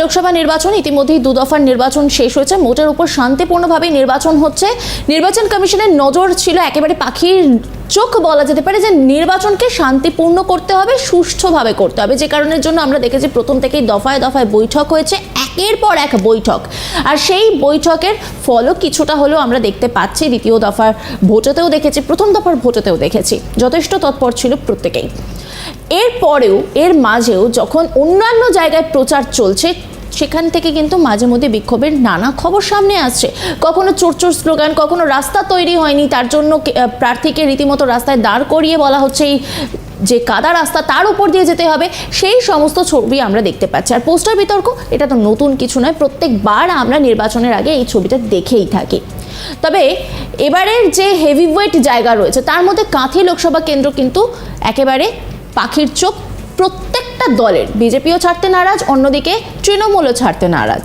লোকসভা নির্বাচন, ইতিমধ্যেই দু দফার নির্বাচন শেষ হয়েছে। মোটের উপর শান্তিপূর্ণভাবে নির্বাচন হচ্ছে। নির্বাচন কমিশনের নজর ছিল একেবারে পাখির চোখ বলা যেতে পারে যে নির্বাচনকে শান্তিপূর্ণ করতে হবে, সুষ্ঠুভাবে করতে হবে। যে কারণের জন্য আমরা দেখেছি প্রথম থেকেই দফায় দফায় বৈঠক হয়েছে, একের পর এক বৈঠক। আর সেই বৈঠকের ফলও কিছুটা হলেও আমরা দেখতে পাচ্ছি। দ্বিতীয় দফার ভোটেতেও দেখেছি, প্রথম দফার ভোটেতেও দেখেছি। যথেষ্ট তৎপর ছিল প্রত্যেকেই। এরপরেও এর মাঝেও যখন অন্যান্য জায়গায় প্রচার চলছে, সেখান থেকে কিন্তু মাঝে মধ্যে বিক্ষোভের নানা খবর সামনে আসছে। কখনো চোর চোর স্লোগান, কখনো রাস্তা তৈরি হয়নি, তার জন্য প্রার্থীকে রীতিমতো রাস্তায় দাঁড় করিয়ে বলা হচ্ছে, এই যে কাদা রাস্তা তার উপর দিয়ে যেতে হবে, সেই সমস্ত ছবি আমরা দেখতে পাচ্ছি। আর পোস্টার বিতর্ক, এটা তো নতুন কিছু নয়, প্রত্যেকবার আমরা নির্বাচনের আগে এই ছবিটা দেখেই থাকি। তবে এবারের যে হেভিওয়েট জায়গা রয়েছে, তার মধ্যে কাঁথি লোকসভা কেন্দ্র কিন্তু একেবারে পাখির চোখ প্রত্যেকটা দলের। বিজেপিও ছাড়তে নারাজ, অন্যদিকে তৃণমূলও ছাড়তে নারাজ।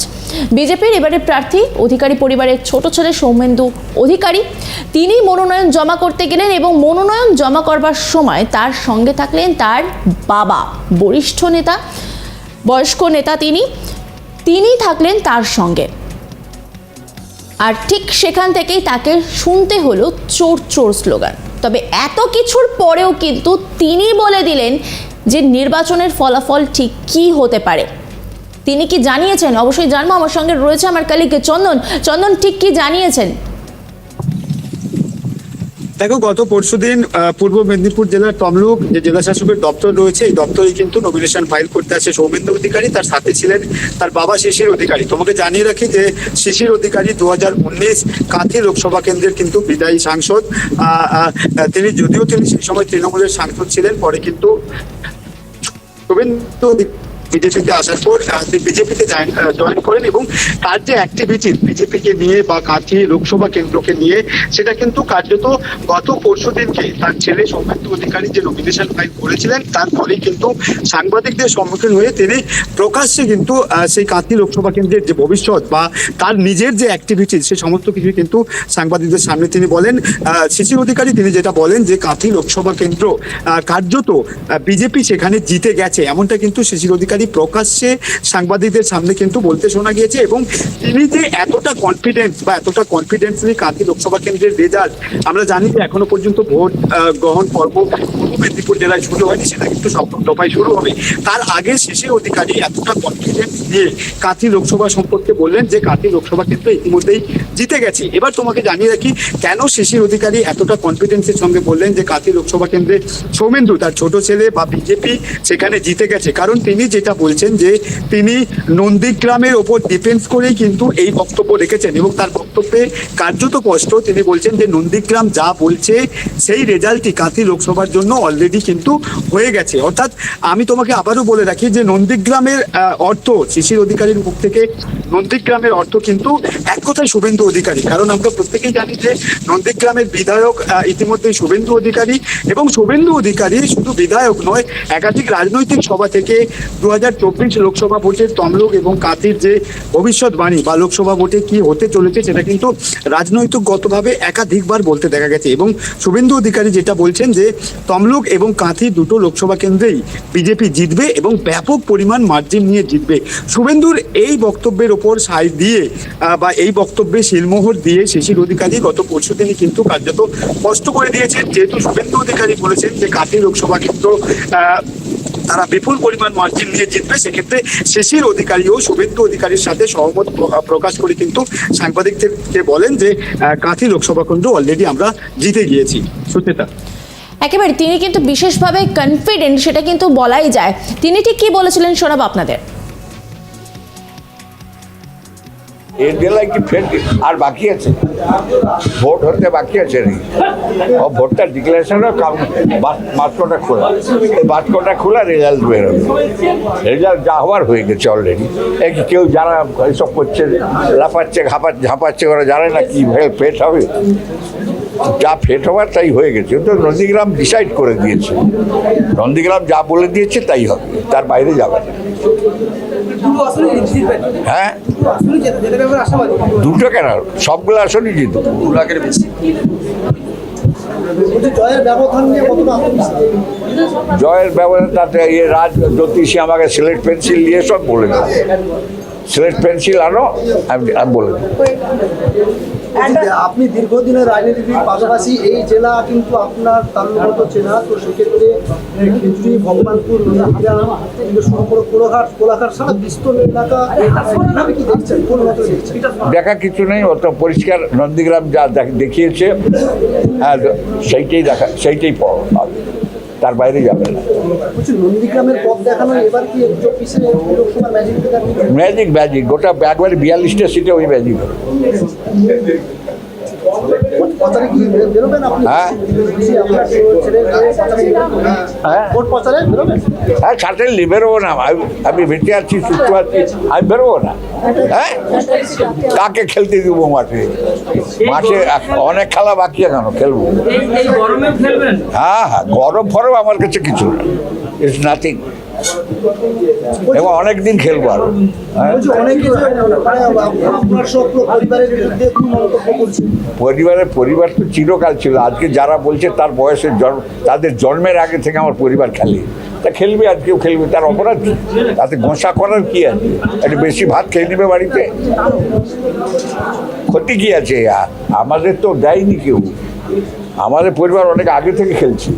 বিজেপির এবারে প্রার্থী, অধিকারী পরিবারের ছোট ছেলে সৌমেন্দু অধিকারী। তিনি মনোনয়ন জমা করতে গেলেন এবং মনোনয়ন জমা করবার সময় তার সঙ্গে থাকলেন তার বাবা, বরিষ্ঠ নেতা, বয়স্ক নেতা তিনি। তিনি থাকলেন তার সঙ্গে। আর ঠিক সেখান থেকেই তাকে শুনতে হলো চোর চোর স্লোগান। তবে এত কিছুর পরেও কিন্তু তিনি বলে দিলেন যে নির্বাচনের ফলাফল ঠিক কি হতে পারে। তিনি কি জানিয়েছেন? অবশ্যই জানব, আমার সঙ্গে রয়েছে আমার কালিকে চন্দন। চন্দন ঠিক কি জানিয়েছেন? দেখো গত পরশুদিন আহ, পূর্ব মেদিনীপুর জেলার তমলুক যে জেলা শাসকের দপ্তর রয়েছে এই দপ্তরে কিন্তু নমিনেশন ফাইল করতে আসে সৌমেন্দ্র অধিকারী তার সাথে ছিলেন তার বাবা শিশির অধিকারী। তোমাকে জানিয়ে রাখি যে শিশির অধিকারী দু হাজার উনিশ কাঁথি লোকসভা কেন্দ্রের কিন্তু বিদায়ী সাংসদ। তিনি যদিও তিনি সেই সময় তৃণমূলের সাংসদ ছিলেন পরে কিন্তু শুভেন্দু বিজেপিতে আসার পর তিনি বিজেপিতে জয়েন করেন এবং তার যে অ্যাক্টিভিটি বিজেপিকে নিয়ে বা কাঁথি লোকসভা কেন্দ্রকে নিয়ে, সেটা কিন্তু কার্যত গত পরশু দিনকে তার ছেলে সৌমেন্দ্র অধিকারী যে নমিনেশন ফাইল করেছিলেন তারপরেই কিন্তু সাংবাদিকদের সম্মুখীন হয়ে তিনি প্রকাশ্যে কিন্তু সেই কাঁথি লোকসভা কেন্দ্রের যে ভবিষ্যৎ বা তার নিজের যে অ্যাক্টিভিটি সে সমস্ত কিছু কিন্তু সাংবাদিকদের সামনে তিনি বলেন। শিশির অধিকারী তিনি যেটা বলেন যে কাঁথি লোকসভা কেন্দ্র কার্যত বিজেপি সেখানে জিতে গেছে, এমনটা কিন্তু শিশির অধিকারী প্রকাশ্যে সাংবাদিকদের সামনে কিন্তু বলতে শোনা গিয়েছে এবং তিনি যে এতটা কনফিডেন্স বা এতটা কনফিডেন্স নিয়ে কাঁথি লোকসভা কেন্দ্রের রেজাল্ট আমরা জানি যে এখনও পর্যন্ত ভোট গ্রহণ পর্ব পূর্ব মেদিনীপুর জেলায় শুরু হয়নি, সেটা কিন্তু সপ্তম শুরু হবে। তার আগে শিশির অধিকারী এতটা কনফিডেন্স নিয়ে কাঁথি লোকসভা সম্পর্কে বললেন যে কাঁথি লোকসভা কেন্দ্র ইতিমধ্যেই জিতে গেছে। এবার তোমাকে জানিয়ে রাখি, কেন শিশির অধিকারী এতটা কনফিডেন্সের সঙ্গে বললেন যে কাঁথি লোকসভা কেন্দ্রে সৌমেন্দু, তার ছোট ছেলে বা বিজেপি সেখানে জিতে গেছে। কারণ তিনি যেটা বলছেন যে তিনি নন্দীগ্রামের ওপর ডিফেন্স করেই কিন্তু এই বক্তব্য রেখেছেন এবং তার বক্তব্যে কার্যত স্পষ্ট তিনি বলছেন যে নন্দীগ্রাম যা বলছে সেই রেজাল্টটি কাঁথি লোকসভার জন্য অলরেডি কিন্তু হয়ে গেছে। অর্থাৎ আমি তোমাকে আবারও বলে রাখি যে নন্দীগ্রামের অর্থ শিশির অধিকারীর মুখ থেকে নন্দীগ্রামের অর্থ কিন্তু এক কথায় শুভেন্দু অধিকারী। কারণ আমরা প্রত্যেকেই জানি যে নন্দীগ্রামের বিধায়ক আহ, ইতিমধ্যেই শুভেন্দু অধিকারী এবং শুভেন্দু অধিকারী শুধু বিধায়ক নয় একাধিক রাজনৈতিক সভা থেকে দু হাজার হাজার চব্বিশ লোকসভা ভোটের তমলুক এবং কাতির যে ভবিষ্যৎবাণী বা লোকসভা ভোটে কি হতে চলেছে সেটা কিন্তু রাজনৈতিকগতভাবে একাধিকবার বলতে দেখা গেছে। এবং শুভেন্দু অধিকারী যেটা বলছেন যে তমলুক এবং কাঁথি দুটো লোকসভা কেন্দ্রেই বিজেপি জিতবে এবং ব্যাপক পরিমাণ মার্জিন নিয়ে জিতবে। শুভেন্দুর এই বক্তব্যের ওপর সাই দিয়ে বা এই বক্তব্যে শিলমোহর দিয়ে শিশির অধিকারী গত পরশু দিনই কিন্তু কার্যত স্পষ্ট করে দিয়েছেন। যেহেতু শুভেন্দু অধিকারী বলেছেন যে কাঁথি লোকসভা কেন্দ্র তারা বিপুল পরিমাণ মার্জিন নিয়ে জিতবে। সেক্ষেত্রে শেষের অধিকারী ও শুভেন্দু অধিকারীর সাথে সহমত প্রকাশ করে কিন্তু সাংবাদিকদেরকে বলেন যে কাঁথি লোকসভা কেন্দ্র অলরেডি আমরা জিতে গিয়েছি। সুচেতা। একেবারে, তিনি কিন্তু বিশেষভাবে কনফিডেন্ট সেটা কিন্তু বলাই যায়। তিনি ঠিক কি বলেছিলেন শোনাবো আপনাদের? এর জেলায় কি ফের আর বাকি আছে। ভোট হতে বাকি আছে নি ও ভোটটা ডিক্লারেশনও বাস্কটা খোলা। এই বাস্কটা খোলা রেজাল্ট বেরোবে রেজাল্ট যা হওয়ার হয়ে গেছে অলরেডি এই কেউ যারা এইসব করছে, লাফাচ্ছে, ঘাপাচ্ছে, ঝাঁপাচ্ছে ওরা জানে না কি ফেট হবে। যা ফেট হওয়ার তাই হয়ে গেছে। তো নন্দীগ্রাম ডিসাইড করে দিয়েছে। নন্দীগ্রাম যা বলে দিয়েছে তাই হবে। তার বাইরে যাবে না। হ্যাঁ? দুটো কেন? সবগুলো আসনই জিতবে। দু লাখের বেশি। জয়ের ব্যবধান তাতে রাজ জ্যোতিষী আমাকে সিলেট পেন্সিল দিয়ে সব বলে দেবে সিলেট পেন্সিল আনো আমি আমি বলে দেবো আপনি দীর্ঘদিনের রাজনীতিবিদ পাশাপাশি এই জেলা কিন্তু আপনার তালুগত চেনা তো সেক্ষেত্রে খিচুড়ি ভগবানপুর কোলাঘাট কোলাঘাট সারা বিস্তর এলাকা কি দেখছেন? কোন দেখা কিছু নেই অত পরিষ্কার নন্দীগ্রাম যা দেখ- দেখিয়েছে আর সেইটাই দেখা সেইটাই পাওয়া। তার বাইরে যাবে না। ম্যাজিক ম্যাজিক গোটা একবারে বিয়াল্লিশটা সিটে ওই ম্যাজিক হবে প্রচারে কি বেরোবেন আপনি হ্যাঁ। হ্যাঁ। ভোট বেরোবেন? হ্যাঁ সার্টেনলি বেরোবো না। আমি আমি বেঁচে আছি সুস্থ আছি আমি বেরোবো না। হ্যাঁ? কাকে খেলতে দিব মাঠে? মাঠে অনেক খেলা বাকি এখনও খেলব। এই এই গরমে খেলবেন? হ্যাঁ হ্যাঁ গরম ফরম আমার কাছে কিছু না। ইটস নাথিং এবং অনেক দিন খেলব আরও। হ্যাঁ। পরিবারের পরিবার তো চিরকাল ছিল। আজকে যারা বলছে তার বয়সের জন্ম তাদের জন্মের আগে থেকে আমার পরিবার খেলে। তা খেলবে আজকেও খেলবে তার অপরাধ কি? তাতে গোসা করার কি আছে একটু বেশি ভাত খেয়ে নেবে বাড়িতে? ক্ষতি কি আছে? আমাদের তো দেয়নি কেউ। আমাদের পরিবার অনেক আগে থেকে খেলছে।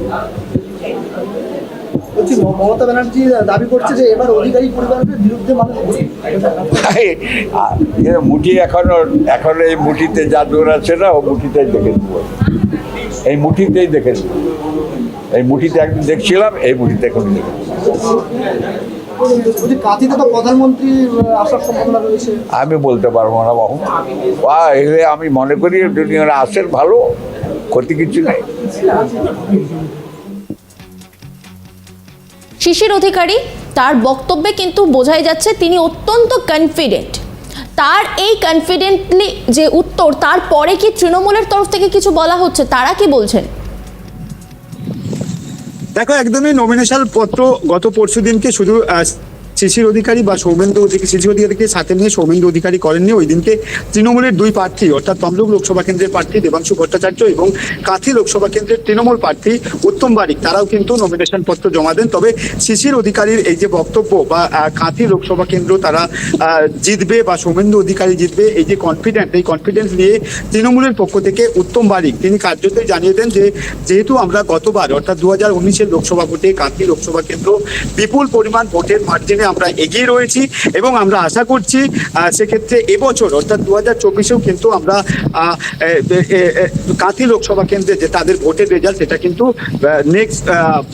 বলছি মমতা ব্যানার্জি দাবি করছে যে এবার অধিকারী পরিবারের বিরুদ্ধে মানুষ মুঠি এখনও এখন এই মুঠিতে যা দৌড় আছে না? ও মুঠিতেই দেখে দেবো এই মুঠিতেই দেখে দেবো এই মুঠিতে একদিন দেখছিলাম এই মুঠিতে এখন দেখে আমি বলতে পারব না বাবু। বা আমি মনে করি যদি ওরা আসেন ভালো ক্ষতি কিছু নেই। শিশির অধিকারী। তার বক্তব্যে কিন্তু বোঝাই যাচ্ছে তিনি অত্যন্ত কনফিডেন্ট তার এই কনফিডেন্টলি যে উত্তর, তার পরে কি তৃণমূলের তরফ থেকে কিছু বলা হচ্ছে, তারা কি বলছেন? দেখো, একদমই নমিনেশন পত্র গত পরশু দিনকে শুধু শিশির অধিকারী বা সৌমেন্দ্র অধিকারী, শিশির অধিকারীকে সাথে নিয়ে সৌমেন্দ্র অধিকারী করেননি। ওই দিনকে তৃণমূলের দুই প্রার্থী, অর্থাৎ তমলুক লোকসভা কেন্দ্রের প্রার্থী দেবাংশু ভট্টাচার্য এবং কাঁথি লোকসভা কেন্দ্রের তৃণমূল প্রার্থী উত্তম বারিক, তারাও কিন্তু নমিনেশন পত্র জমা দেন। তবে শিশির অধিকারীর এই যে বক্তব্য বা কাঁথি লোকসভা কেন্দ্র তারা জিতবে বা সৌমেন্দ্র অধিকারী জিতবে, এই যে কনফিডেন্ট এই কনফিডেন্স নিয়ে তৃণমূলের পক্ষ থেকে উত্তম বারিক, তিনি কার্যতই জানিয়ে দেন যে, যেহেতু আমরা গতবার, অর্থাৎ দু হাজার উনিশের লোকসভা ভোটে কাঁথি লোকসভা কেন্দ্র বিপুল পরিমাণ ভোটের মার্জিনে আমরা এগিয়ে রয়েছি এবং আমরা আশা করছি সেক্ষেত্রে এবছর, অর্থাৎ দু হাজার চব্বিশেও কিন্তু আমরা কাঁথি লোকসভা কেন্দ্রে যে তাদের ভোটের রেজাল্ট সেটা কিন্তু নেক্সট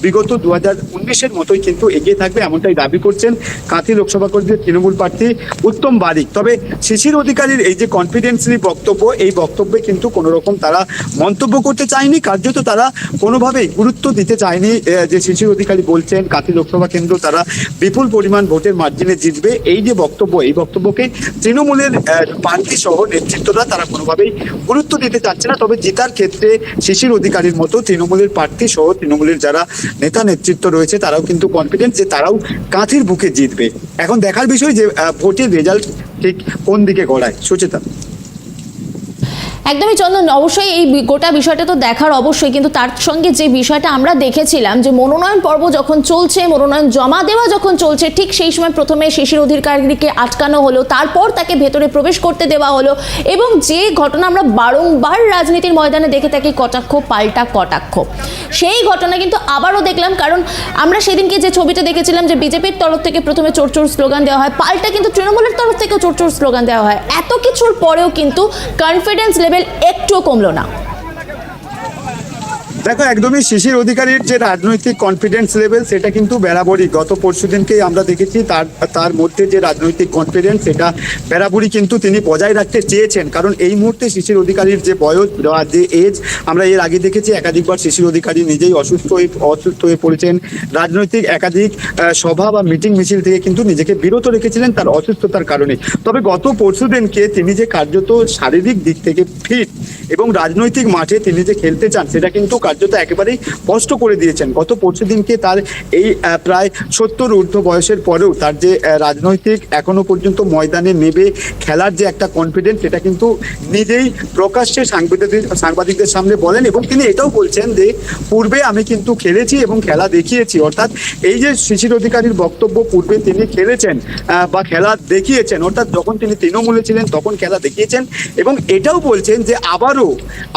বিগত দু হাজার উনিশের মতোই কিন্তু এগিয়ে থাকবে এমনটাই দাবি করছেন কাঁথি লোকসভা কেন্দ্রের তৃণমূল প্রার্থী উত্তম বারিক। তবে শিশির অধিকারীর এই যে কনফিডেন্সলি বক্তব্য, এই বক্তব্যে কিন্তু কোনো রকম তারা মন্তব্য করতে চায়নি, কার্যত তারা কোনোভাবেই গুরুত্ব দিতে চায়নি যে শিশির অধিকারী বলছেন কাঁথি লোকসভা কেন্দ্র তারা বিপুল পরিমাণ ভোটের মার্জিনে জিতবে। এই যে বক্তব্য, এই বক্তব্যকে তৃণমূলের প্রান্তি সহ নেতৃত্বরা তারা কোনোভাবেই গুরুত্ব দিতে চাচ্ছে না। তবে জেতার ক্ষেত্রে শিশির অধিকারীর মতো তৃণমূলের প্রার্থী সহ তৃণমূলের যারা নেতা নেতৃত্ব রয়েছে, তারাও কিন্তু কনফিডেন্স যে তারাও কাঁথির বুকে জিতবে। এখন দেখার বিষয় যে ভোটের রেজাল্ট ঠিক কোন দিকে গড়ায়। সুচেতা একদমই চন্দন, অবশ্যই এই গোটা বিষয়টা তো দেখার অবশ্যই, কিন্তু তার সঙ্গে যে বিষয়টা আমরা দেখেছিলাম যে মনোনয়ন পর্ব যখন চলছে, মনোনয়ন জমা দেওয়া যখন চলছে, ঠিক সেই সময় প্রথমে শিশির অধিকারীকে আটকানো হলো, তারপর তাকে ভেতরে প্রবেশ করতে দেওয়া হলো এবং যে ঘটনা আমরা বারংবার রাজনীতির ময়দানে দেখে থাকি, কটাক্ষ, পাল্টা কটাক্ষ। সেই ঘটনা কিন্তু আবারও দেখলাম, কারণ আমরা সেদিনকে যে ছবিটা দেখেছিলাম যে বিজেপির তরফ থেকে প্রথমে চোর চোর স্লোগান দেওয়া হয়, পাল্টা কিন্তু তৃণমূলের তরফ থেকেও চোর চোর স্লোগান দেওয়া হয়। এত কিছুর পরেও কিন্তু কনফিডেন্স লেভেল একটুও কমলো না। দেখো, একদমই শিশির অধিকারীর যে রাজনৈতিক কনফিডেন্স লেভেল সেটা কিন্তু বরাবরই গত পরশু দিনকেই আমরা দেখেছি, তার তার মধ্যে যে রাজনৈতিক কনফিডেন্স সেটা বরাবরই কিন্তু তিনি বজায় রাখতে চেয়েছেন। কারণ এই মুহূর্তে শিশির অধিকারীর যে বয়স বা যে এজ আমরা এর আগে দেখেছি, একাধিকবার শিশির অধিকারী নিজেই অসুস্থ হয়ে অসুস্থ হয়ে পড়েছেন। রাজনৈতিক একাধিক সভা বা মিটিং মিছিল থেকে কিন্তু নিজেকে বিরত রেখেছিলেন তার অসুস্থতার কারণে। তবে গত পরশু দিনকে তিনি যে কার্যত শারীরিক দিক থেকে ফিট এবং রাজনৈতিক মাঠে তিনি যে খেলতে চান, সেটা কিন্তু কার্যত একেবারেই স্পষ্ট করে দিয়েছেন। গত পরশু দিনকে তার এই প্রায় সত্তর ঊর্ধ্ব বয়সের পরেও তার যে রাজনৈতিক এখনও পর্যন্ত ময়দানে নেবে খেলার যে একটা কনফিডেন্স সেটা কিন্তু নিজেই প্রকাশ্যে সাংবাদিক সাংবাদিকদের সামনে বলেন এবং তিনি এটাও বলছেন যে, পূর্বে আমি কিন্তু খেলেছি এবং খেলা দেখিয়েছি। অর্থাৎ এই যে শিশির অধিকারীর বক্তব্য, পূর্বে তিনি খেলেছেন বা খেলা দেখিয়েছেন। অর্থাৎ যখন তিনি তৃণমূলে ছিলেন, তখন খেলা দেখিয়েছেন এবং এটাও বলছেন যে, আবারও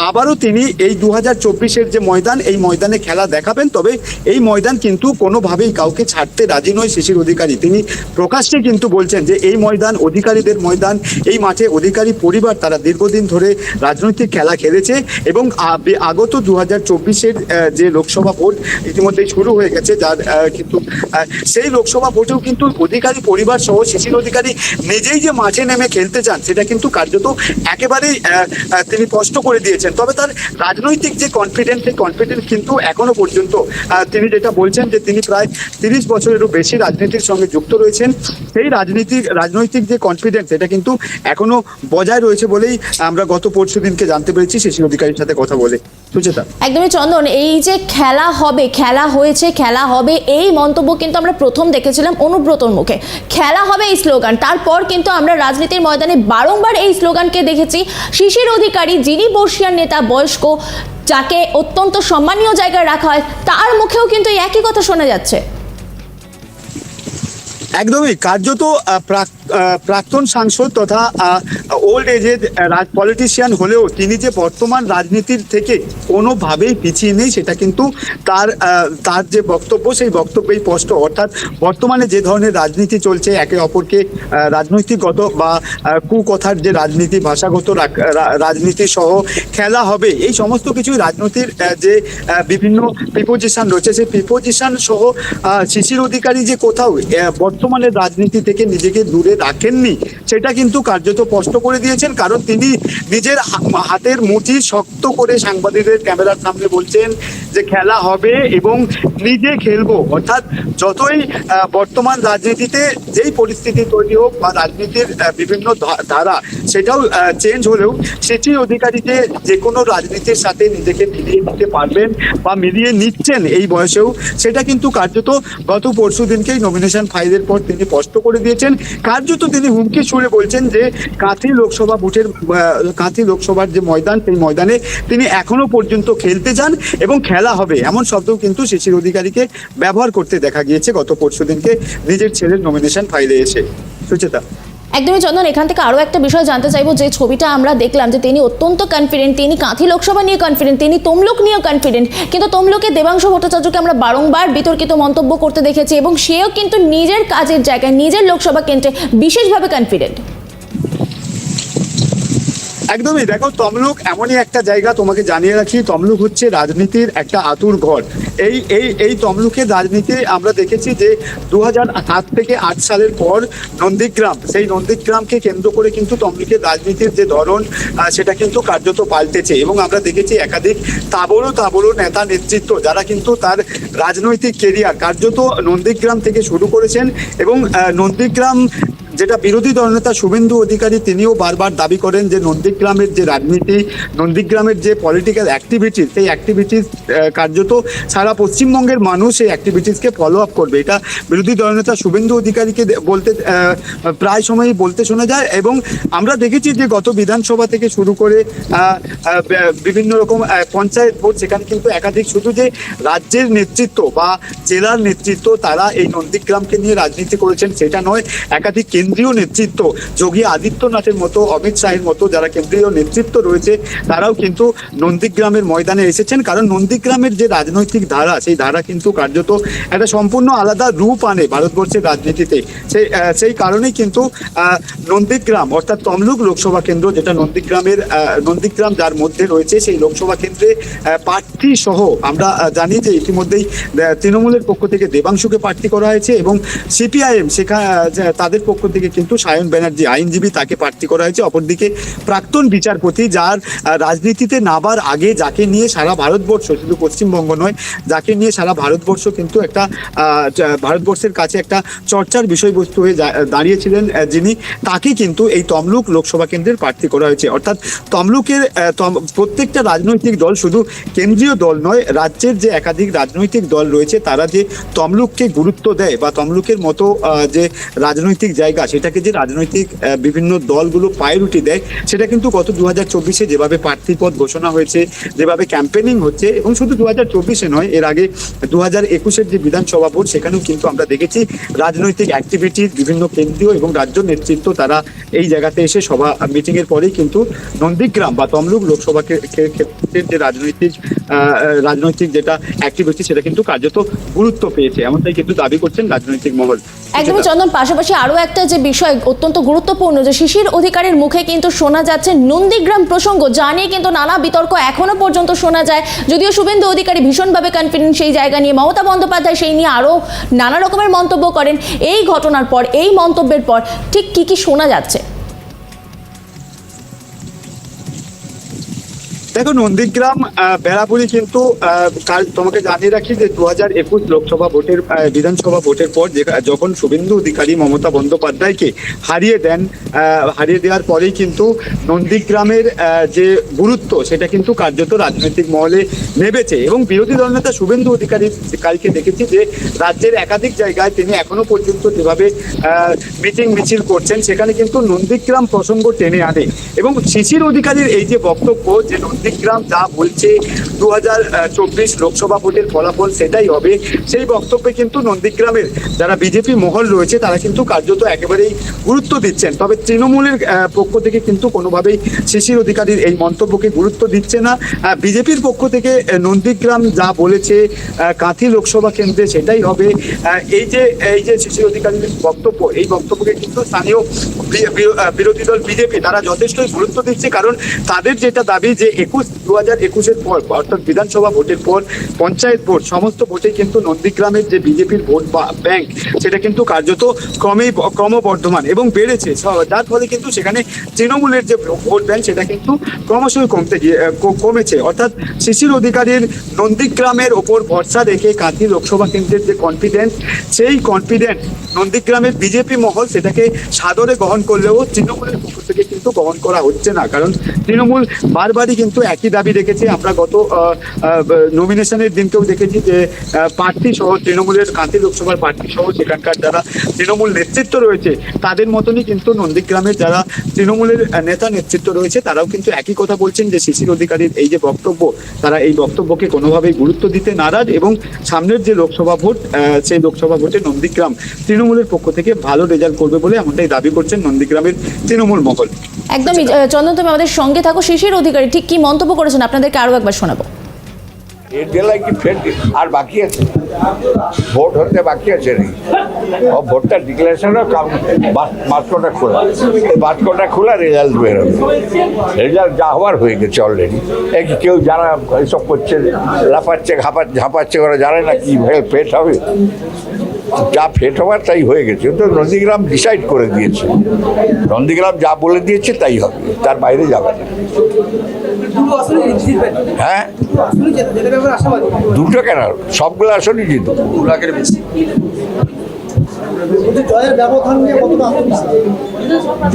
আবারও তিনি এই দু হাজার চব্বিশের যে ময়দান, এই ময়দানে খেলা দেখাবেন। তবে এই ময়দান কিন্তু কোনোভাবেই কাউকে ছাড়তে রাজি নয় শিশির অধিকারী। তিনি প্রকাশ্যে কিন্তু বলছেন যে, এই ময়দান অধিকারীদের ময়দান, এই মাঠে অধিকারী পরিবার তারা দীর্ঘদিন ধরে রাজনৈতিক খেলা খেলেছে এবং আগত দু হাজার চব্বিশের যে লোকসভা ভোট ইতিমধ্যেই শুরু হয়ে গেছে, যার কিন্তু সেই লোকসভা ভোটেও কিন্তু অধিকারী পরিবার সহ শিশির অধিকারী নিজেই যে মাঠে নেমে খেলতে চান, সেটা কিন্তু কার্যত একেবারেই তিনি স্পষ্ট করে দিয়েছেন। তবে তার রাজনৈতিক যে কনফিডেন্স সেই কনফিডেন্স কিন্তু এখনও পর্যন্ত তিনি যেটা বলছেন যে তিনি প্রায় তিরিশ বছরেরও বেশি রাজনীতির সঙ্গে যুক্ত রয়েছেন, সেই রাজনীতিক রাজনৈতিক যে কনফিডেন্স এটা কিন্তু এখনও বজায় রয়েছে বলেই আমরা গত পরশু দিনকে জানতে পেরেছি শিশির অধিকারীর সাথে কথা বলে। একদমই চন্দন, এই যে খেলা হবে, খেলা হয়েছে, খেলা হবে, এই মন্তব্য কিন্তু আমরা প্রথম দেখেছিলাম অনুব্রতর মুখে। খেলা হবে এই স্লোগান, তারপর কিন্তু আমরা রাজনীতির ময়দানে বারংবার এই স্লোগানকে দেখেছি। শিশির অধিকারী, যিনি বর্ষিয়ার নেতা, বয়স্ক যাকে অত্যন্ত সম্মানীয় জায়গায় রাখা হয়, তার মুখেও কিন্তু এই একই কথা শোনা যাচ্ছে। একদমই। কার্যত প্রাক- প্রাক্তন সাংসদ তথা ওল্ড এজের রাজ পলিটিশিয়ান হলেও তিনি যে বর্তমান রাজনীতির থেকে কোনোভাবেই পিছিয়ে নেই, সেটা কিন্তু তার তার যে বক্তব্য, সেই বক্তব্যেই স্পষ্ট। অর্থাৎ বর্তমানে যে ধরনের রাজনীতি চলছে, একে অপরকে রাজনৈতিকগত বা কুকথার যে রাজনীতি, ভাষাগত রাজনীতি সহ খেলা হবে, এই সমস্ত কিছু রাজনীতির যে বিভিন্ন প্রিপোজিশন রয়েছে, সেই প্রিপোজিশন সহ শিশির অধিকারী যে কোথাও বর্তমানে রাজনীতি থেকে নিজেকে দূরে রাখেননি, সেটা কিন্তু কার্যত স্পষ্ট করে দিয়েছেন। কারণ তিনি নিজের হাতের মুঠি শক্ত করে সাংবাদিকদের ক্যামেরার সামনে বলছেন যে খেলা হবে এবং নিজে খেলব। অর্থাৎ যতই বর্তমান রাজনীতিতে যেই পরিস্থিতি তৈরি হোক বা রাজনীতির বিভিন্ন ধারা সেটাও চেঞ্জ হলেও সেটি অধিকারীতে যে কোনো রাজনীতির সাথে নিজেকে মিলিয়ে নিতে পারবেন বা মিলিয়ে নিচ্ছেন এই বয়সেও, সেটা কিন্তু কার্যত গত পরশু দিনকেই নমিনেশন ফাইলের পর তিনি স্পষ্ট করে দিয়েছেন। কার্যত তিনি হুমকি সুরে বলছেন যে কাঁথি লোকসভা ভোটের কাঁথি লোকসভার যে ময়দান, সেই ময়দানে তিনি এখনও পর্যন্ত খেলতে যান এবং খেলা হবে। এমন শব্দ কিন্তু শিশির অধিকারীকে ব্যবহার করতে দেখা গিয়েছে। গত পরশু দিনকে নিজের ছেলের নমিনেশন ফাইলে এসে। সুচেতা। একদমই চন্দন, এখান থেকে আরও একটা বিষয় জানতে চাইব, যে ছবিটা আমরা দেখলাম যে তিনি অত্যন্ত কনফিডেন্ট তিনি কাঁথি লোকসভা নিয়ে কনফিডেন্ট তিনি তমলুক নিয়েও কনফিডেন্ট কিন্তু তমলুকে দেবাংশ ভট্টাচার্যকে আমরা বারংবার বিতর্কিত মন্তব্য করতে দেখেছি এবং সেও কিন্তু নিজের কাজের জায়গায়, নিজের লোকসভা কেন্দ্রে বিশেষভাবে কনফিডেন্ট একদমই। দেখো, তমলুক এমনই একটা জায়গা তোমাকে জানিয়ে রাখি। তমলুক হচ্ছে রাজনীতির একটা আতুর ঘর। এই এই এই তমলুকের রাজনীতি আমরা দেখেছি যে দু সাত থেকে আট সালের পর নন্দীগ্রাম, সেই নন্দীগ্রামকে কেন্দ্র করে কিন্তু তমলুকের রাজনীতির যে ধরন সেটা কিন্তু কার্যত পাল্টেছে। এবং আমরা দেখেছি একাধিক তাবড়ো তাবড়ো নেতা নেতৃত্ব যারা কিন্তু তার রাজনৈতিক কেরিয়ার কার্যত নন্দীগ্রাম থেকে শুরু করেছেন। এবং নন্দীগ্রাম যেটা বিরোধী দলনেতা শুভেন্দু অধিকারী তিনিও বারবার দাবি করেন যে নন্দীগ্রামের যে রাজনীতি, নন্দীগ্রামের যে পলিটিক্যাল অ্যাক্টিভিটিস সেই অ্যাক্টিভিটিস কার্যত সারা পশ্চিমবঙ্গের মানুষ এই অ্যাক্টিভিটিসকে ফলো আপ করবে। এটা বিরোধী দলনেতা শুভেন্দু অধিকারীকে বলতে প্রায় সময়ই বলতে শোনা যায় এবং আমরা দেখেছি যে গত বিধানসভা থেকে শুরু করে বিভিন্ন রকম পঞ্চায়েত ভোট সেখানে কিন্তু একাধিক শুধু যে রাজ্যের নেতৃত্ব বা জেলার নেতৃত্ব তারা এই নন্দীগ্রামকে নিয়ে রাজনীতি করেছেন সেটা নয়, একাধিক কেন্দ্রীয় নেতৃত্ব, যোগী আদিত্যনাথের মতো, অমিত শাহের মতো যারা কেন্দ্রীয় নেতৃত্ব রয়েছে, তারাও কিন্তু নন্দীগ্রামের ময়দানে এসেছেন। কারণ নন্দীগ্রামের যে রাজনৈতিক ধারা, সেই ধারা কিন্তু কার্যত একটা সম্পূর্ণ আলাদা রূপ আনে ভারতবর্ষের রাজনীতিতে। সেই সেই কারণেই কিন্তু নন্দীগ্রাম, অর্থাৎ তমলুক লোকসভা কেন্দ্র, যেটা নন্দীগ্রামের নন্দীগ্রাম যার মধ্যে রয়েছে, সেই লোকসভা কেন্দ্রে প্রার্থী সহ আমরা জানি যে ইতিমধ্যেই তৃণমূলের পক্ষ থেকে দেবাংশুকে প্রার্থী করা হয়েছে এবং সিপিআইএম সেখানে তাদের পক্ষ থেকে কিন্তু সায়ন ব্যানার্জি আইনজীবী তাকে প্রার্থী করা হয়েছে। অপরদিকে প্রাক্তন বিচারপতি যার রাজনীতিতে নাবার আগে যাকে নিয়ে সারা ভারতবর্ষ, শুধু পশ্চিমবঙ্গ নয়, যাকে নিয়ে সারা ভারতবর্ষ কিন্তু একটা ভারতবর্ষের কাছে একটা চর্চার বিষয়বস্তু হয়ে দাঁড়িয়েছিলেন যিনি তাকে কিন্তু এই তমলুক লোকসভা কেন্দ্রের প্রার্থী করা হয়েছে। অর্থাৎ তমলুকের তম- প্রত্যেকটা রাজনৈতিক দল শুধু কেন্দ্রীয় দল নয়, রাজ্যের যে একাধিক রাজনৈতিক দল রয়েছে, তারা যে তমলুককে গুরুত্ব দেয় বা তমলুকের মতো যে রাজনৈতিক জায়গা সেটাকে যে রাজনৈতিক বিভিন্ন দলগুলো পায়রুটি দেয় সেটা কিন্তু গত দু হাজার চব্বিশে যেভাবে প্রার্থী পদ ঘোষণা হয়েছে যেভাবে ক্যাম্পেনিং হচ্ছে এবং শুধু দু হাজার চব্বিশে নয় এর আগে দু হাজার একুশের যে বিধানসভা ভোট সেখানেও কিন্তু আমরা দেখেছি রাজনৈতিক অ্যাক্টিভিটির বিভিন্ন কেন্দ্রীয় এবং রাজ্য নেতৃত্ব তারা এই জায়গাতে এসে সভা মিটিং এর পরেই কিন্তু নন্দীগ্রাম বা তমলুক লোকসভা ক্ষেত্রের যে রাজনৈতিক আহ, রাজনৈতিক যেটা অ্যাক্টিভিটি সেটা কিন্তু কার্যত গুরুত্ব পেয়েছে। এমনটাই কিন্তু দাবি করছেন রাজনৈতিক মহল। একদমই চন্দন পাশাপাশি আরও একটা যে বিষয় অত্যন্ত গুরুত্বপূর্ণ যে শিশির অধিকারের মুখে কিন্তু শোনা যাচ্ছে নন্দীগ্রাম প্রসঙ্গ, যা নিয়ে কিন্তু নানা বিতর্ক এখনও পর্যন্ত শোনা যায়। যদিও শুভেন্দু অধিকারী ভীষণভাবে কনফিডেন্ট সেই জায়গা নিয়ে, মমতা বন্দ্যোপাধ্যায় সেই নিয়ে আরও নানা রকমের মন্তব্য করেন। এই ঘটনার পর, এই মন্তব্যের পর ঠিক কি কি শোনা যাচ্ছে? দেখো নন্দীগ্রাম বেড়াপুরি কিন্তু কাল তোমাকে জানিয়ে রাখি যে দু হাজার একুশ লোকসভা ভোটের বিধানসভা ভোটের পর যখন শুভেন্দু অধিকারী মমতা বন্দ্যোপাধ্যায়কে হারিয়ে দেন হারিয়ে দেওয়ার পরেই কিন্তু নন্দীগ্রামের যে গুরুত্ব, সেটা কিন্তু কার্যত রাজনৈতিক মহলে নেবেছে এবং বিরোধী দলনেতা শুভেন্দু অধিকারী কালকে দেখেছি যে, রাজ্যের একাধিক জায়গায় তিনি এখনও পর্যন্ত যেভাবে মিটিং মিছিল করছেন, সেখানে কিন্তু নন্দীগ্রাম প্রসঙ্গ টেনে আনে। এবং শিশির অধিকারীর এই যে বক্তব্য যে নন্দীগ্রাম যা বলছে দু হাজার চব্বিশ লোকসভা ভোটের ফলাফল সেটাই হবে। সেই বক্তব্যে কিন্তু নন্দীগ্রামের যারা বিজেপি মহল রয়েছে, তারা কিন্তু কার্যত একেবারেই গুরুত্ব দিচ্ছেন। তবে তৃণমূলের পক্ষ থেকে কিন্তু কোনোভাবেই শিশির অধিকারীর এই মন্তব্যকে গুরুত্ব দিচ্ছে না। বিজেপির পক্ষ থেকে নন্দীগ্রাম যা বলেছে কাঁথি লোকসভা কেন্দ্রে সেটাই হবে। এই যে এই যে শিশির অধিকারীর বক্তব্য, এই বক্তব্যকে কিন্তু স্থানীয় বিরোধী দল বিজেপি, তারা যথেষ্টই গুরুত্ব দিচ্ছে। কারণ তাদের যেটা দাবি যে একুশ দু হাজার একুশের পর অর্থাৎ বিধানসভা ভোটের পর, পঞ্চায়েত ভোট, সমস্ত ভোটে কিন্তু নন্দীগ্রামের যে বিজেপির ভোট ব্যাংক, সেটা কিন্তু কার্যত ক্রমেই ক্রমবর্ধমান এবং বেড়েছে। যার ফলে কিন্তু সেখানে তৃণমূলের যে ভোট ব্যাংক, সেটা কিন্তু ক্রমশই কমতে গিয়ে কমেছে। অর্থাৎ শিশির অধিকারীর নন্দীগ্রামের ওপর ভরসা রেখে কাঁথি লোকসভা কেন্দ্রের যে কনফিডেন্স সেই কনফিডেন্ট নন্দীগ্রামের বিজেপি মহল সেটাকে সাদরে গ্রহণ করলেও তৃণমূলের পক্ষ থেকে কিন্তু গ্রহণ করা হচ্ছে না। কারণ তৃণমূল বারবারই কিন্তু একই দাবি রেখেছে। আমরা গত নমিনেশনের দিনকেও দেখেছি যে প্রার্থী সহ তৃণমূলের কান্তি লোকসভার প্রার্থী সহ সেখানকার যারা তৃণমূল নেতৃত্ব রয়েছে, তাদের মতনই কিন্তু নন্দীগ্রামের যারা তৃণমূলের নেতা নেতৃত্ব রয়েছে, তারাও কিন্তু একই কথা বলছেন যে শিশির অধিকারীর এই যে বক্তব্য, তারা এই বক্তব্যকে কোনোভাবেই গুরুত্ব দিতে নারাজ এবং সামনের যে লোকসভা ভোট সেই লোকসভা ভোটে নন্দীগ্রাম তৃণমূলের পক্ষ থেকে ভালো রেজাল্ট করবে বলে এমনটাই দাবি করছেন নন্দীগ্রামের তৃণমূল মহল। একদমই চন্দন তুমি আমাদের সঙ্গে থাকো। শিশির অধিকারী, ঠিক কি মন্তব্য করেছেন, আপনাদেরকে আরও একবার শোনাবো। এর জেলায় কি ফের আর বাকি আছে? ভোট হতে বাকি আছে রে। ও ভোটটা ডিক্লারেশনও বাস্কটা খোলা। এই বাস্কটা খোলা রেজাল্ট বেরোবে রেজাল্ট যা হওয়ার হয়ে গেছে অলরেডি এই কেউ জানা এইসব করছে, লাফাচ্ছে ঘাপা ঝাঁপাচ্ছে, ওরা জানে না কি ফেট হবে? যা ফেট হওয়ার তাই হয়ে গেছে। তো নন্দীগ্রাম ডিসাইড করে দিয়েছে। নন্দীগ্রাম যা বলে দিয়েছে তাই হবে। তার বাইরে যাবে না। হ্যাঁ? দুটো কেন? সবগুলো আসনই জিতবো। বলছি জয়ের ব্যবধান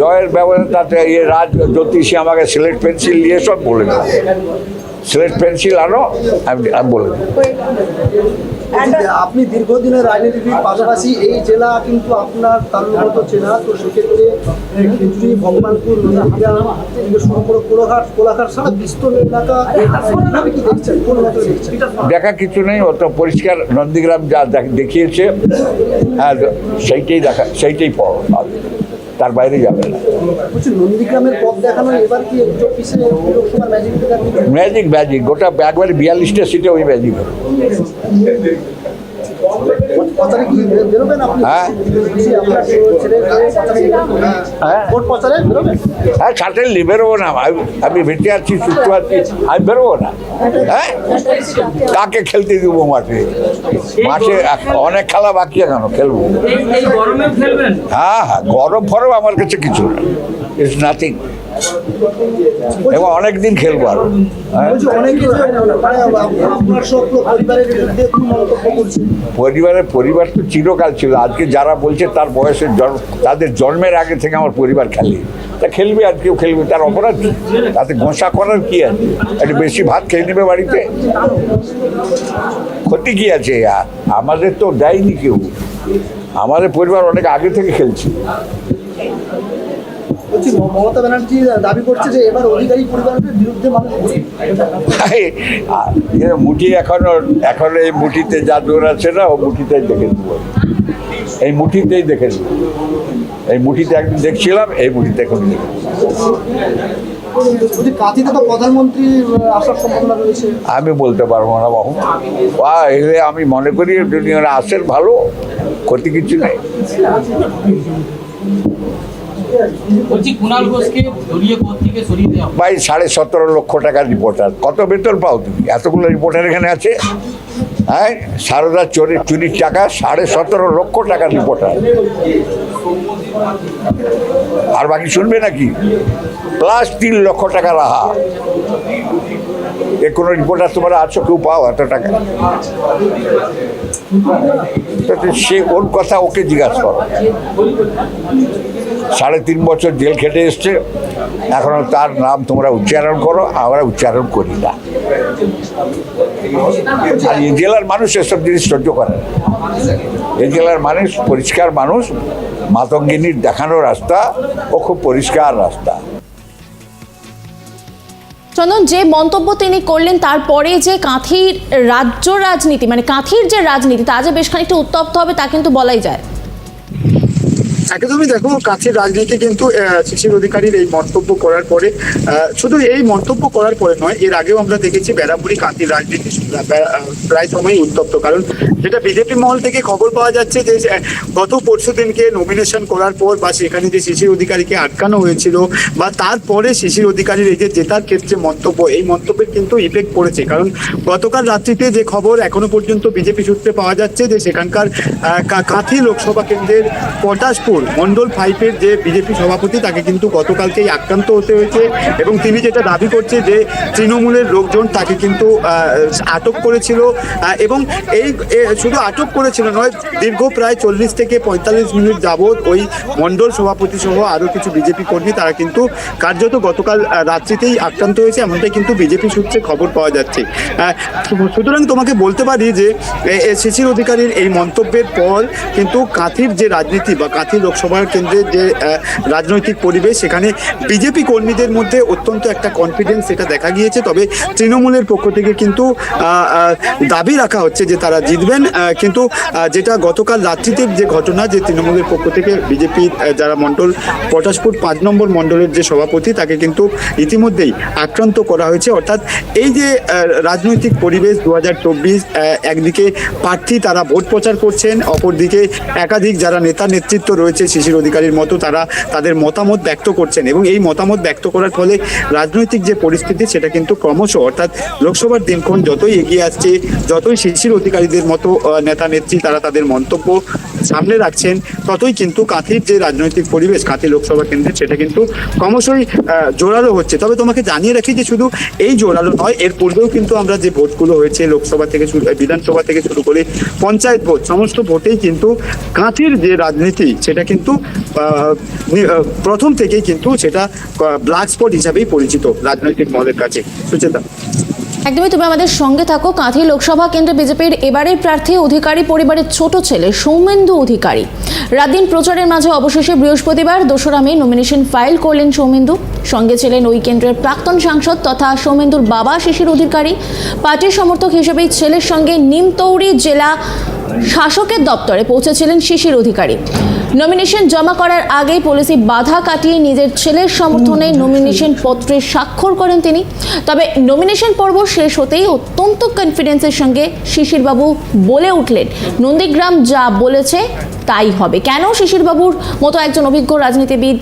জয়ের তাতে ইয়ে রাজ জ্যোতিষী আমাকে সিলেট পেন্সিল নিয়ে সব বলে দেবে। সিলেট পেন্সিল আনো আমি বলে দেবো। আপনি দীর্ঘদিনের রাজনীতিবিদ পাশাপাশি এই জেলা কিন্তু আপনার তাল্লুগত চেনা তো সেক্ষেত্রে খিচুড়ি ভগবানপুর নন্দীগ্রাম শুরু করে কোলাঘাট কোলাঘাট সারা বিস্তর এলাকা কীভাবে কি দেখছেন? কোন দেখছেন? দেখা কিছু নেই অত পরিষ্কার নন্দীগ্রাম যা দেখ- দেখিয়েছে। হ্যাঁ সেইটাই দেখা সেইটাই পাওয়া তার বাইরে যাবে না। ম্যাজিক ম্যাজিক গোটা একবারে বিয়াল্লিশটা সিটে ওই ম্যাজিক হবে হ্যাঁ। হ্যাঁ। ভোট হ্যাঁ সার্টেনলি বেরোবো না। আমি- আমি বেঁচে আছি সুস্থ আছি। আমি বেরোবো না। হ্যাঁ? কাকে খেলতে দিব মাঠে? মাঠে অনেক খেলা বাকি এখনও খেলব। এই এই গরমে খেলবেন? হ্যাঁ হ্যাঁ গরম ফরম আমার কাছে কিছু না। ইটস নাথিং এবং অনেক দিন খেলব আর। সব পরিবারের পরিবার তো চিরকাল ছিল। আজকে যারা বলছে তার বয়সের জন্ম, তাদের জন্মের আগে থেকে আমার পরিবার খেলে। তা খেলবে আর কেউ খেলবে, তার অপরাধ? তাতে গোসা করার কি আছে? একটু বেশি ভাত খেয়ে নেবে বাড়িতে? ক্ষতি কি আছে? আমাদের তো দেয়নি কেউ। আমাদের পরিবার অনেক আগে থেকে খেলছে। বলছি মমতা ব্যানার্জি দাবি করছে যে এবার অধিকারী পরিবারের বিরুদ্ধে মুঠি এখনও এখনও এই মুঠিতে যা দৌড় আছে না ও মুঠিতেই দেখে দেবো এই মুঠিতেই দেখে দেবো এই মুঠিতে একদিন দেখছিলাম এই মুঠিতে এখন দেখে আমি বলতে পারব না বাবু। এলে আমি মনে করি যদি ওরা আসেন ভালো ক্ষতি কিছু নেই বলছি কুণাল ঘোষকে দলীয় পদ থেকে সরিয়ে দেওয়া ভাই, সাড়ে সতেরো লক্ষ টাকার রিপোর্টার কত বেতন পাও তুমি? এতগুলো রিপোর্টার এখানে আছে? হ্যাঁ? সারদা চুরি, চুরির টাকা, সাড়ে সতেরো লক্ষ টাকার রিপোর্টার আর বাকি শুনবে নাকি? প্লাস তিন লক্ষ টাকা রাহা। এ কোনো রিপোর্টার তোমরা আছো? কেউ পাও এত টাকা? সে ওর কথা ওকে জিজ্ঞাসা করো। সাড়ে তিন বছর জেল খেটে এসছে। এখনও তার নাম তোমরা উচ্চারণ করো, আমরা উচ্চারণ করি না। আর এই জেলার মানুষ এসব জিনিস সহ্য করে। এই জেলার মানুষ পরিষ্কার মানুষ, মাতঙ্গিনীর দেখানো রাস্তা ও খুব পরিষ্কার রাস্তা। চন্দন, যে মন্তব্য তিনি করলেন, তারপরে যে কাঁথির রাজ্য রাজনীতি মানে কাঁথির যে রাজনীতি, তা যে বেশ খানিকটা উত্তপ্ত হবে, তা কিন্তু বলাই যায়। একদমই দেখো, কাছের রাজনীতি কিন্তু শিশির অধিকারীর এই মন্তব্য করার পরে শুধু এই মন্তব্য করার পরে নয়, এর আগেও আমরা দেখেছি বেড়াপুরি কান্তির রাজনীতি প্রায় সময়ই উত্তপ্ত। কারণ যেটা বিজেপি মহল থেকে খবর পাওয়া যাচ্ছে যে গত পরশু দিনকে নমিনেশন করার পর বা সেখানে যে শিশির অধিকারীকে আটকানো হয়েছিল বা তারপরে শিশির অধিকারীর এই যে জেতার ক্ষেত্রে মন্তব্য, এই মন্তব্যের কিন্তু ইফেক্ট পড়েছে। কারণ গতকাল রাত্রিতে যে খবর এখনও পর্যন্ত বিজেপি সূত্রে পাওয়া যাচ্ছে যে, সেখানকার কাঁথি লোকসভা কেন্দ্রের পটাশপুর মন্ডল ফাইভের যে বিজেপি সভাপতি, তাকে কিন্তু গতকালকেই আক্রান্ত হতে হয়েছে এবং তিনি যেটা দাবি করছে যে তৃণমূলের লোকজন তাকে কিন্তু আটক করেছিল। এবং এই শুধু আটক করেছিল নয়, দীর্ঘ প্রায় চল্লিশ থেকে পঁয়তাল্লিশ মিনিট যাবৎ ওই মন্ডল সভাপতি সহ আরও কিছু বিজেপি কর্মী, তারা কিন্তু কার্যত গতকাল রাত্রিতেই আক্রান্ত হয়েছে। এমনটাই কিন্তু বিজেপি সূত্রে খবর পাওয়া যাচ্ছে। সুতরাং তোমাকে বলতে পারি যে শিশির অধিকারীর এই মন্তব্যের পর কিন্তু কাঁথির যে রাজনীতি বা কাঁথি লোকসভা কেন্দ্রের যে রাজনৈতিক পরিবেশ, সেখানে বিজেপি কর্মীদের মধ্যে অত্যন্ত একটা কনফিডেন্স সেটা দেখা গিয়েছে। তবে তৃণমূলের পক্ষ থেকে কিন্তু দাবি রাখা হচ্ছে যে তারা জিতবেন। কিন্তু যেটা গতকাল রাত্রিতে যে ঘটনা, যে তৃণমূলের পক্ষ থেকে বিজেপি যারা মণ্ডল, পটাশপুর পাঁচ নম্বর মণ্ডলের যে সভাপতি, তাকে কিন্তু ইতিমধ্যেই আক্রান্ত করা হয়েছে। অর্থাৎ এই যে রাজনৈতিক পরিবেশ দু হাজার চব্বিশ একদিকে প্রার্থী তারা ভোট প্রচার করছেন, অপরদিকে একাধিক যারা নেতা নেতৃত্ব রয়েছে শিশির অধিকারীর মতো তারা তাদের মতামত ব্যক্ত করছেন এবং এই মতামত ব্যক্ত করার ফলে রাজনৈতিক যে পরিস্থিতি সেটা কিন্তু ক্রমশ অর্থাৎ লোকসভার দিনক্ষণ যতই এগিয়ে আসছে, যতই শিশির অধিকারীদের মতো নেতা নেত্রী তারা তাদের মন্তব্য সামনে রাখছেন, ততই কিন্তু কাঁথির যে রাজনৈতিক পরিবেশ, কাঁথি লোকসভা কেন্দ্রে সেটা কিন্তু ক্রমশই জোরালো হচ্ছে। তবে তোমাকে জানিয়ে রাখি যে শুধু এই জোরালো নয়, এর পূর্বেও কিন্তু আমরা যে ভোটগুলো হয়েছে লোকসভা থেকে শুরু বিধানসভা থেকে শুরু করে পঞ্চায়েত ভোট, সমস্ত ভোটেই কিন্তু কাঁথির যে রাজনীতি সেটা কিন্তু প্রথম থেকে কিন্তু সেটা ব্ল্যাক স্পট হিসাবেই পরিচিত রাজনৈতিক মহলের কাছে। সুচেতা। একদমই, তুমি আমাদের সঙ্গে থাকো। কাঁথি লোকসভা কেন্দ্রে বিজেপির এবারের প্রার্থী, অধিকারী, পরিবারের ছোট ছেলে, সৌমেন্দু অধিকারী। রাতদিন প্রচারের মাঝে অবশেষে বৃহস্পতিবার দোসরা মে নমিনেশন ফাইল করলেন সৌমেন্দু। সঙ্গে ছিলেন ওই কেন্দ্রের প্রাক্তন সাংসদ তথা সৌমেন্দুর বাবা শিশির অধিকারী। পার্টির সমর্থক হিসেবেই ছেলের সঙ্গে নিমতৌড়ি জেলা শাসকের দপ্তরে পৌঁছেছিলেন শিশির অধিকারী। নমিনেশন জমা করার আগেই পুলিশি বাধা কাটিয়ে নিজের ছেলের সমর্থনে নমিনেশন পত্রে স্বাক্ষর করেন তিনি। তবে নমিনেশন পর্ব শেষ হতেই অত্যন্ত কনফিডেন্সের সঙ্গে শিশিরবাবু বলে উঠলেন নন্দীগ্রাম যা বলেছে তাই হবে। কেন শিশিরবাবুর মতো একজন অভিজ্ঞ রাজনীতিবিদ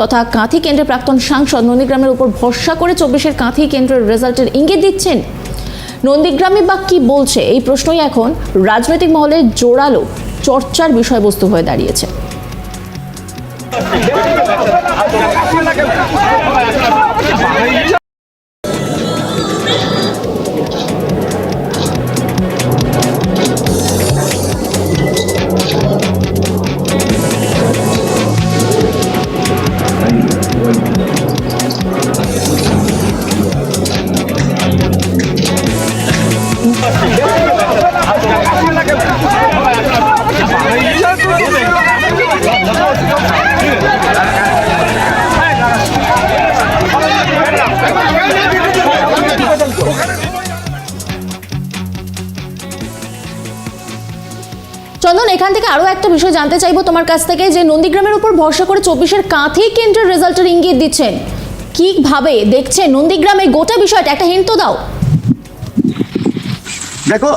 তথা কাঁথি কেন্দ্রের প্রাক্তন সাংসদ নন্দীগ্রামের উপর ভরসা করে চব্বিশের কাঁথি কেন্দ্রের রেজাল্টের ইঙ্গিত দিচ্ছেন। নন্দীগ্রামে বা কি বলছে? এই প্রশ্নই এখন রাজনৈতিক মহলে জোরালো চর্চার বিষয়বস্তু হয়ে দাঁড়িয়েছে। এখান থেকে আরও একটা বিষয় জানতে চাইব তোমার কাছ থেকে, যে নন্দীগ্রামের উপর ভরসা করে চব্বিশের কাঁথেই কেন্দ্রের রেজাল্টের ইঙ্গিত দিচ্ছেন। কীভাবে দেখছে নন্দীগ্রামের গোটা বিষয়টা? একটা হিন্ট তো দাও। দেখো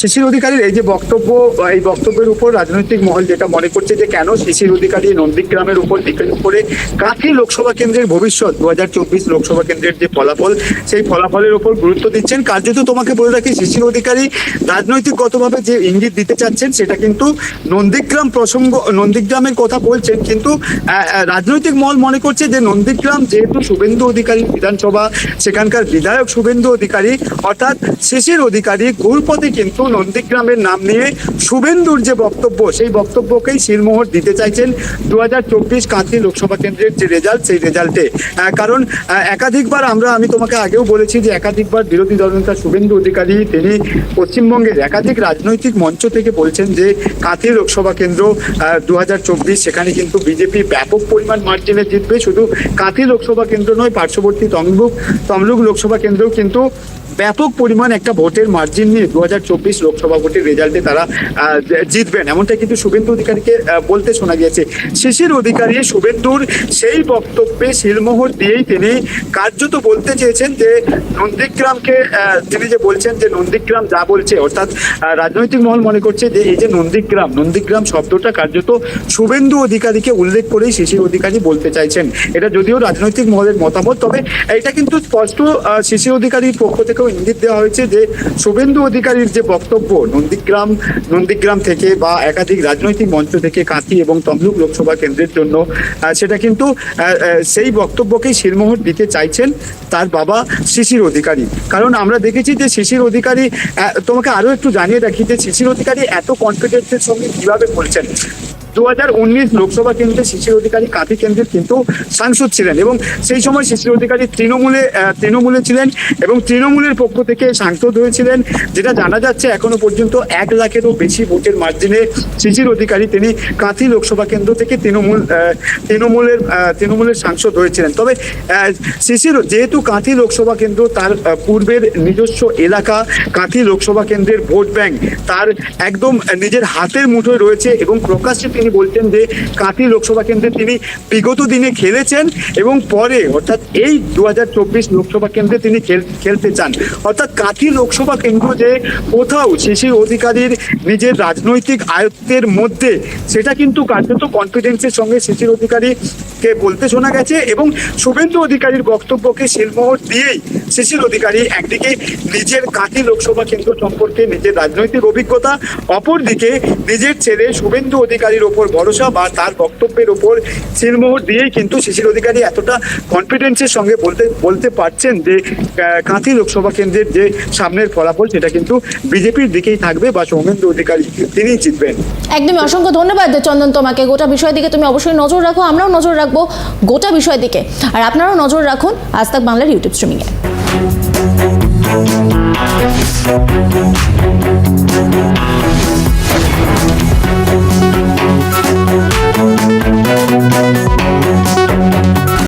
শিশির অধিকারীর এই যে বক্তব্য এই বক্তব্যের উপর রাজনৈতিক মহল যেটা মনে করছে যে কেন শিশির অধিকারী নন্দীগ্রামের উপর ডিপেন্ড করে কাঁথি লোকসভা কেন্দ্রের ভবিষ্যৎ দু হাজার চব্বিশ লোকসভা কেন্দ্রের যে ফলাফল, সেই ফলাফলের উপর গুরুত্ব দিচ্ছেন। কার্যত তোমাকে বলে রাখি, শিশির অধিকারী রাজনৈতিকগতভাবে যে ইঙ্গিত দিতে চাচ্ছেন, সেটা কিন্তু নন্দীগ্রাম প্রসঙ্গ, নন্দীগ্রামের কথা বলছেন, কিন্তু রাজনৈতিক মহল মনে করছে যে নন্দীগ্রাম যেহেতু শুভেন্দু অধিকারী বিধানসভা, সেখানকার বিধায়ক শুভেন্দু অধিকারী, অর্থাৎ শিশির অধিকারী ঘুরপথে কিন্তু নন্দীগ্রামের নাম নিয়ে শুভেন্দুর যে বক্তব্য, সেই বক্তব্যকেই শিলমোহর দিতে চাইছেন দু হাজার চব্বিশ কাঁথি লোকসভা কেন্দ্রের যে রেজাল্ট, সেই রেজাল্টে। কারণ একাধিকবার আমরা, আমি তোমাকে আগেও বলেছি যে একাধিকবার বিরোধী দলনেতা শুভেন্দু অধিকারী, তিনি পশ্চিমবঙ্গের একাধিক রাজনৈতিক মঞ্চ থেকে বলছেন যে কাঁথি লোকসভা কেন্দ্র দু হাজার চব্বিশ, সেখানে কিন্তু বিজেপি ব্যাপক পরিমাণ মার্জিনে জিতবে। শুধু কাঁথি লোকসভা কেন্দ্র নয়, পার্শ্ববর্তী তমলুক তমলুক লোকসভা কেন্দ্রেও কিন্তু ব্যাপক পরিমাণ একটা ভোটের মার্জিন নিয়ে দু হাজার চব্বিশ লোকসভা ভোটের রেজাল্টে তারা জিতবেন। এমনটা কিন্তু শুভেন্দু অধিকারীকে বলতে শোনা গিয়েছে। শিশির অধিকারী শুভেন্দুর সেই বক্তব্যে শিলমোহর দিয়েই তিনি কার্যত বলতে চেয়েছেন যে, নন্দীগ্রামকে তিনি যে বলছেন যে নন্দীগ্রাম যা বলছে, অর্থাৎ রাজনৈতিক মহল মনে করছে যে এই যে নন্দীগ্রাম নন্দীগ্রাম শব্দটা কার্যত শুভেন্দু অধিকারীকে উল্লেখ করেই শিশির অধিকারী বলতে চাইছেন। এটা যদিও রাজনৈতিক মহলের মতামত, তবে এটা কিন্তু স্পষ্ট শিশির অধিকারীর পক্ষ থেকেও ইঙ্গিত দেওয়া হয়েছে যে শুভেন্দু অধিকারীর যে বক্তব্য নন্দীগ্রাম নন্দীগ্রাম থেকে বা একাধিক রাজনৈতিক মঞ্চ থেকে কাঁথি এবং তমলুক লোকসভা কেন্দ্রের জন্য সেটা কিন্তু সেই বক্তব্যকেই শিরমোহর দিতে চাইছেন তার বাবা শিশির অধিকারী। কারণ আমরা দেখেছি যে শিশির অধিকারী তোমাকে আরও একটু জানিয়ে রাখি যে শিশির অধিকারী এত কনফিডেন্সের সঙ্গে কীভাবে বলছেন? দু হাজার উনিশ লোকসভা কেন্দ্রে শিশির অধিকারী কাঁথি কেন্দ্রের কিন্তু সাংসদ ছিলেন এবং সেই সময় শিশির অধিকারী তৃণমূলে তৃণমূলে ছিলেন এবং তৃণমূলের পক্ষ থেকে সাংসদ হয়েছিলেন, যেটা জানা যাচ্ছে এখনও পর্যন্ত এক লাখেরও বেশি ভোটের মার্জিনে শিশির অধিকারী তিনি কাঁথি লোকসভা কেন্দ্র থেকে তৃণমূল তৃণমূলের তৃণমূলের সাংসদ হয়েছিলেন। তবে শিশির যেহেতু কাঁথি লোকসভা কেন্দ্র, তার পূর্বের নিজস্ব এলাকা, কাঁথি লোকসভা কেন্দ্রের ভোট ব্যাংক, তার একদম নিজের হাতের মুঠোয় রয়েছে এবং প্রকাশ্যে তিনি বলছেন যে কাঁথি লোকসভা কেন্দ্রে তিনি বিগত দিনে খেলেছেন এবং পরে, অর্থাৎ এই দু লোকসভা কেন্দ্রে তিনি খেলতে চান। অর্থাৎ কাঁথি লোকসভা কেন্দ্র যে কোথাও শিশির অধিকারীর নিজের রাজনৈতিক আয়ত্তের মধ্যে, সেটা কিন্তু কার্যত কনফিডেন্সের সঙ্গে শিশির অধিকারীকে বলতে শোনা গেছে এবং শুভেন্দু অধিকারীর বক্তব্যকে শিলমোহর দিয়েই শিশির অধিকারী একদিকে নিজের কাঁথি লোকসভা কেন্দ্র সম্পর্কে নিজের রাজনৈতিক অভিজ্ঞতা, অপরদিকে নিজের ছেলে শুভেন্দু অধিকারীর ওপর ভরসা বা তার বক্তব্যের ওপর সিলমোহর দিয়েই কিন্তু শিশির অধিকারী এতটা কনফিডেন্সের সঙ্গে বলতে বলতে পারছেন যে কাঁথি লোকসভা কেন্দ্রের যে সামনের ফলাফল সেটা কিন্তু বিজেপির দিকেই থাকবে বা সৌমেন্দ্র অধিকারী তিনি জিতবেন। একদমই অসংখ্য ধন্যবাদ চন্দন তোমাকে। গোটা বিষয়ের দিকে তুমি অবশ্যই নজর রাখো, আমরাও নজর রাখব গোটা বিষয়ের দিকে। আর আপনারাও নজর রাখুন আজ তাক বাংলার ইউটিউব স্ট্রিমিংয়ে